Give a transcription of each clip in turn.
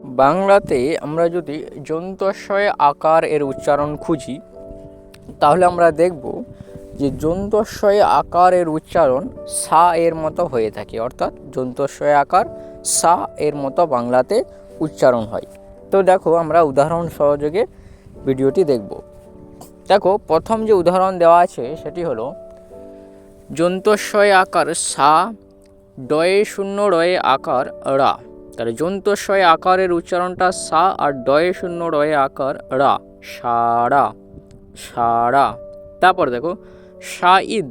বাংলাতে আমরা যদি যন্তস্বয় আকার এর উচ্চারণ খুঁজি, তাহলে আমরা দেখব যে যন্তস্বয় আকার এর উচ্চারণ সা এর মতো হয়ে থাকে। অর্থাৎ যন্তস্বয় আকার সা এর মতো বাংলাতে উচ্চারণ হয়। তো দেখো, আমরা উদাহরণ সহযোগে ভিডিওটি দেখব। দেখো, প্রথম যে উদাহরণ দেওয়া আছে, সেটি হলো, যন্তস্বয় আকার সা, ডয়ে শূন্য রয়ে আকার রা। তাহলে যন্তস্বয় আকারের উচ্চারণটা সা আর ডয়ে শূন্য রয়ে আকার রা, সারা সারা। তারপর দেখো সা ঈদ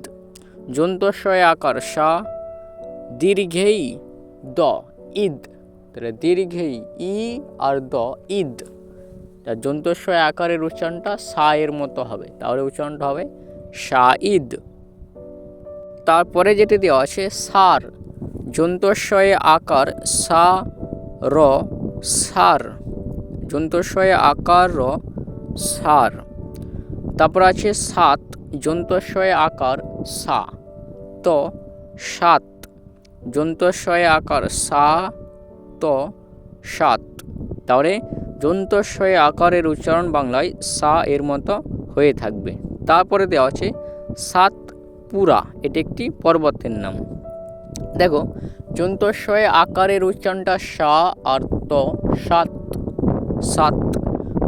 যন্তস্বয় আকার সা, দীর্ঘেই দ, ঈদ। তাহলে দীর্ঘেই ই আর দ, ঈদ। তার যন্তস্বয় আকারের উচ্চারণটা সা এর মতো হবে। তাহলে উচ্চারণটা হবে সা ঈদ তারপরে যেটি দেওয়া আছে সার যন্তস্বয়ে আকার সা র সার। যন্তস্বয়ে আকার র সার। তারপর আছে সাত যন্তস্বয়ে আকার সা। ত, সাত। যন্তস্বয়ে আকার সা, ত, সাত। তাহলে যন্তস্বয়ে আকারের উচ্চারণ বাংলায় সা এর মতো হয়ে থাকবে। তারপরে দেওয়া আছে সাত পুরা এটি একটি পর্বতের নাম। দেখো, যন্তস্বয়ে আকারের উচ্চারণটা সা আর ত সাত সাত।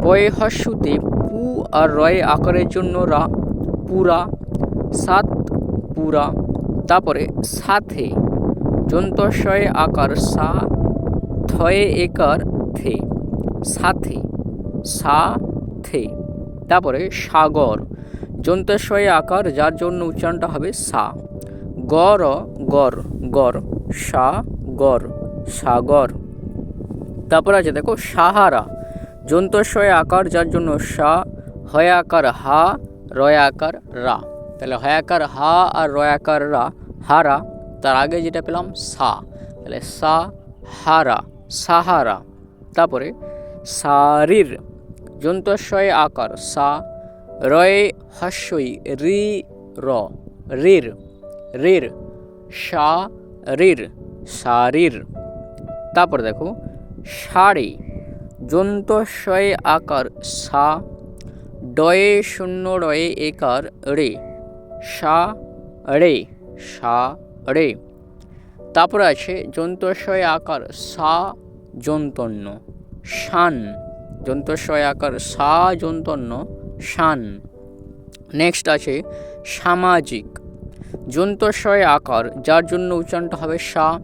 পয়ে হস্যুতে পু আর রয়ে আকারের জন্য রা, পুরা, সাত, পুরা। তারপরে সাথে, যন্তস্বয়ে আকার সা, থয়ে একার থে, সাথে, সা, থে। তারপরে সাগর, যন্তস্বয়ে আকার, যার জন্য উচ্চারণটা হবে সা। গর গর গর, সা, গর, সাগর। তারপর আছে দেখো, সাহারা। যন্তস্বয়ে আকার, যার জন্য সা, হয় আকার হা, রয় আকার রা। তাহলে হয় আকার হা আর রয় আকার রা, হারা, তার আগে যেটা পেলাম, সা। তাহলে সা, হারা, সাহারা। তারপরে সারির যন্তস্বয়ে আকার, সা, রয়ে হস্যই, রি, র, রির রির। সা রির শারীর। তারপর দেখো, শাড়ি, যন্তস্বয়ে আকার সা, ডয়ে শূন্য রয়ে একার রে। সা রে সা, রে। তারপর আছে যন্তস্বয়ে আকার সা, যন্তন্য, শান। যন্তস্বয়ে আকার সা, যন্তন্য, শান। নেক্সট আছে সামাজিক। যন্তস্বয়ে আকার, যার জন্য উচ্চারণটা হবে সা।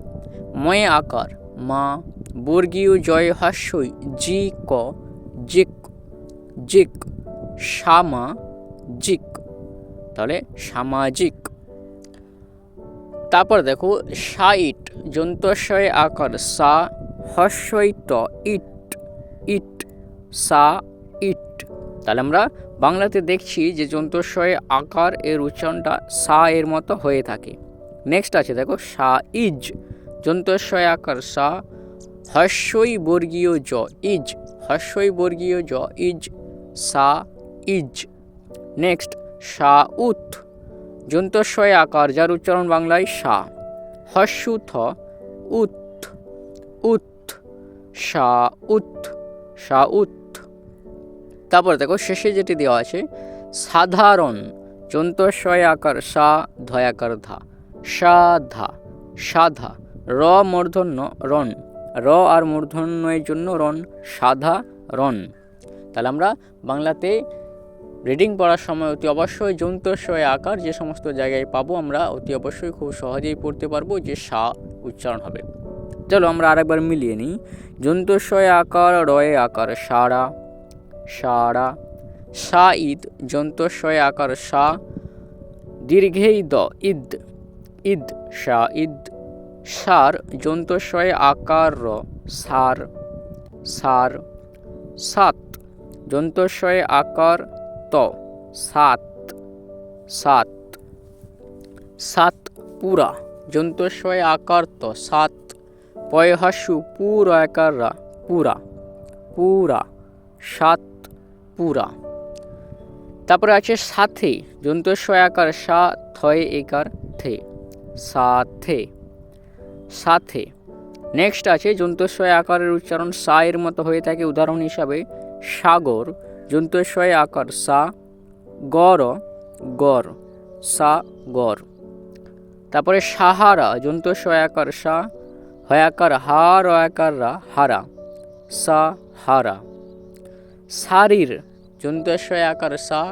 ময়ে আকার, মা। বর্গীয় জয় হাস্যই জি ক, জিক জিক। সামা জিক। তাহলে সামাজিক তারপর দেখো সাইট যন্তস্বয়ে আকার, সা। হস্যই ত ইট ইট, সা, ইট। তাহলে আমরা বাংলাতে দেখছি যে যন্তস্বয়ে আকার এর উচ্চারণটা সা এর মতো হয়ে থাকে। নেক্সট আছে দেখো, সা ইজ। যন্তস্বয়ে আকার সা হস্যই বর্গীয় জ, ইজ। হস্যই বর্গীয় জ, ইজ, সা, ইজ। নেক্সট সা উত যন্তস্বয়ে আকার, যার উচ্চারণ বাংলায় সা। হস্যু থ উত উত সা উত সা উত তারপর দেখো শেষে যেটি দেওয়া আছে, সাধারণ যন্তস্বয় আকার সা ধয়াকার ধা। সাধা সাধা, র মূর্ধন্য রণ। র আর মূর্ধন্যের জন্য রণ, সাধা, রণ। তাহলে আমরা বাংলাতে রিডিং পড়ার সময় অতি অবশ্যই যন্তস্বয় আকার যে সমস্ত জায়গায় পাবো আমরা অতি অবশ্যই খুব সহজেই পড়তে পারব যে সা উচ্চারণ হবে। চলো আমরা আরেকবার মিলিয়ে নিই। যন্তস্বয় আকার রয়ে আকার সারা। সারা। সা ঈদ যন্তস্বয় আকার সা, দীর্ঘেই দ, ঈদ। ঈদ সা ঈদ সার যন্তস্বয় আকার র, সার। সার। সাত যন্তস্বয় আকার ত, সাত। সাত। সাত পুরা যন্তস্বয় আকার ত, সাত। পয়হাসু পুর আকাররা পুরা। পুরা। সাত পুরা। তারপরে আছে সাথে যন্তস্বয় আকার সা, থয় একার থে। সাথে। সাথে। নেক্সট আছে যন্ত্রস্বয় আকারের উচ্চারণ সা এর মতো হয়ে থাকে। উদাহরণ হিসাবে, সাগর যন্ত্রস্বয় আকার সা, গর গর, সা, গর। তারপরে সাহারা যন্ত্রস্বয় আকার সা, হয়াকার হা রয়াকার রা হারা। সা, হারা। শারীর যন্ত্রস্বয় আকার সা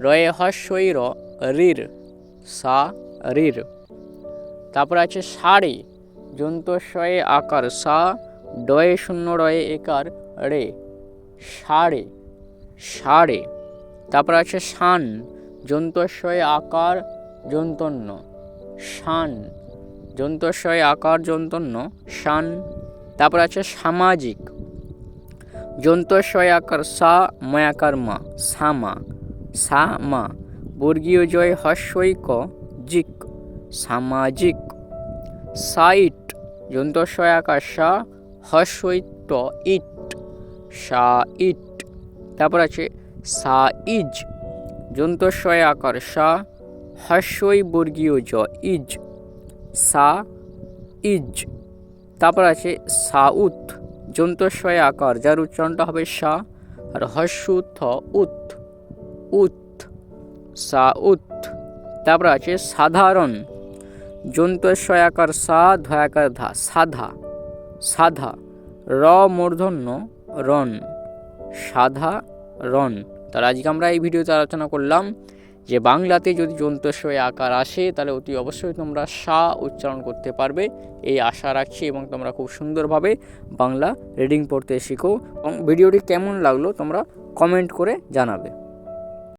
রয়ে হস্যই রির, সা রির। তারপর আছে সাড়ে যন্ত্রস্বয়ে আকার সা ডয়ে শূন্য রয়ে একার রে সাড়ে সাড়ে তারপর আছে শান যন্ত্রস্বয়ে আকার যন্তন্য শান যন্ত্রস্বয়ে আকার যন্তন্য শান। তারপর আছে সামাজিক যন্ত্রস্বয় আকার সা ময়াকার মা সামা সা মা বর্গীয় জয় হস্যইক জিক। সামাজিক সাইট যন্ত্রস্বয় আকার সা হস্যইট ইট, সা ইট। তারপর আছে সা ইজ যন্ত্রস্বয় আকার সা হস্যই বর্গীয় জ ইজ, সা ইজ। তারপর আছে সাউথ যন্ত্রস্বয় আকার, যার উচ্চারণটা হবে সা, আর হস্য থ উত উত সা উত তারপর আছে সাধারণ। যন্ত্রস্বয় আকার সা ধয়াকার ধা, সাধা। সাধা র মূর্ধন্য রন সাধা রন তাহলে আজকে আমরা এই ভিডিওতে আলোচনা করলাম যে বাংলাতে যদি জন্তুস্বয় আকার আসে, তাহলে অতি অবশ্যই তোমরা সা উচ্চারণ করতে পারবে। এই আশা রাখছি এবং তোমরা খুব সুন্দরভাবে বাংলা রিডিং পড়তে শিখো। এবং ভিডিওটি কেমন লাগল তোমরা কমেন্ট করে জানাবে।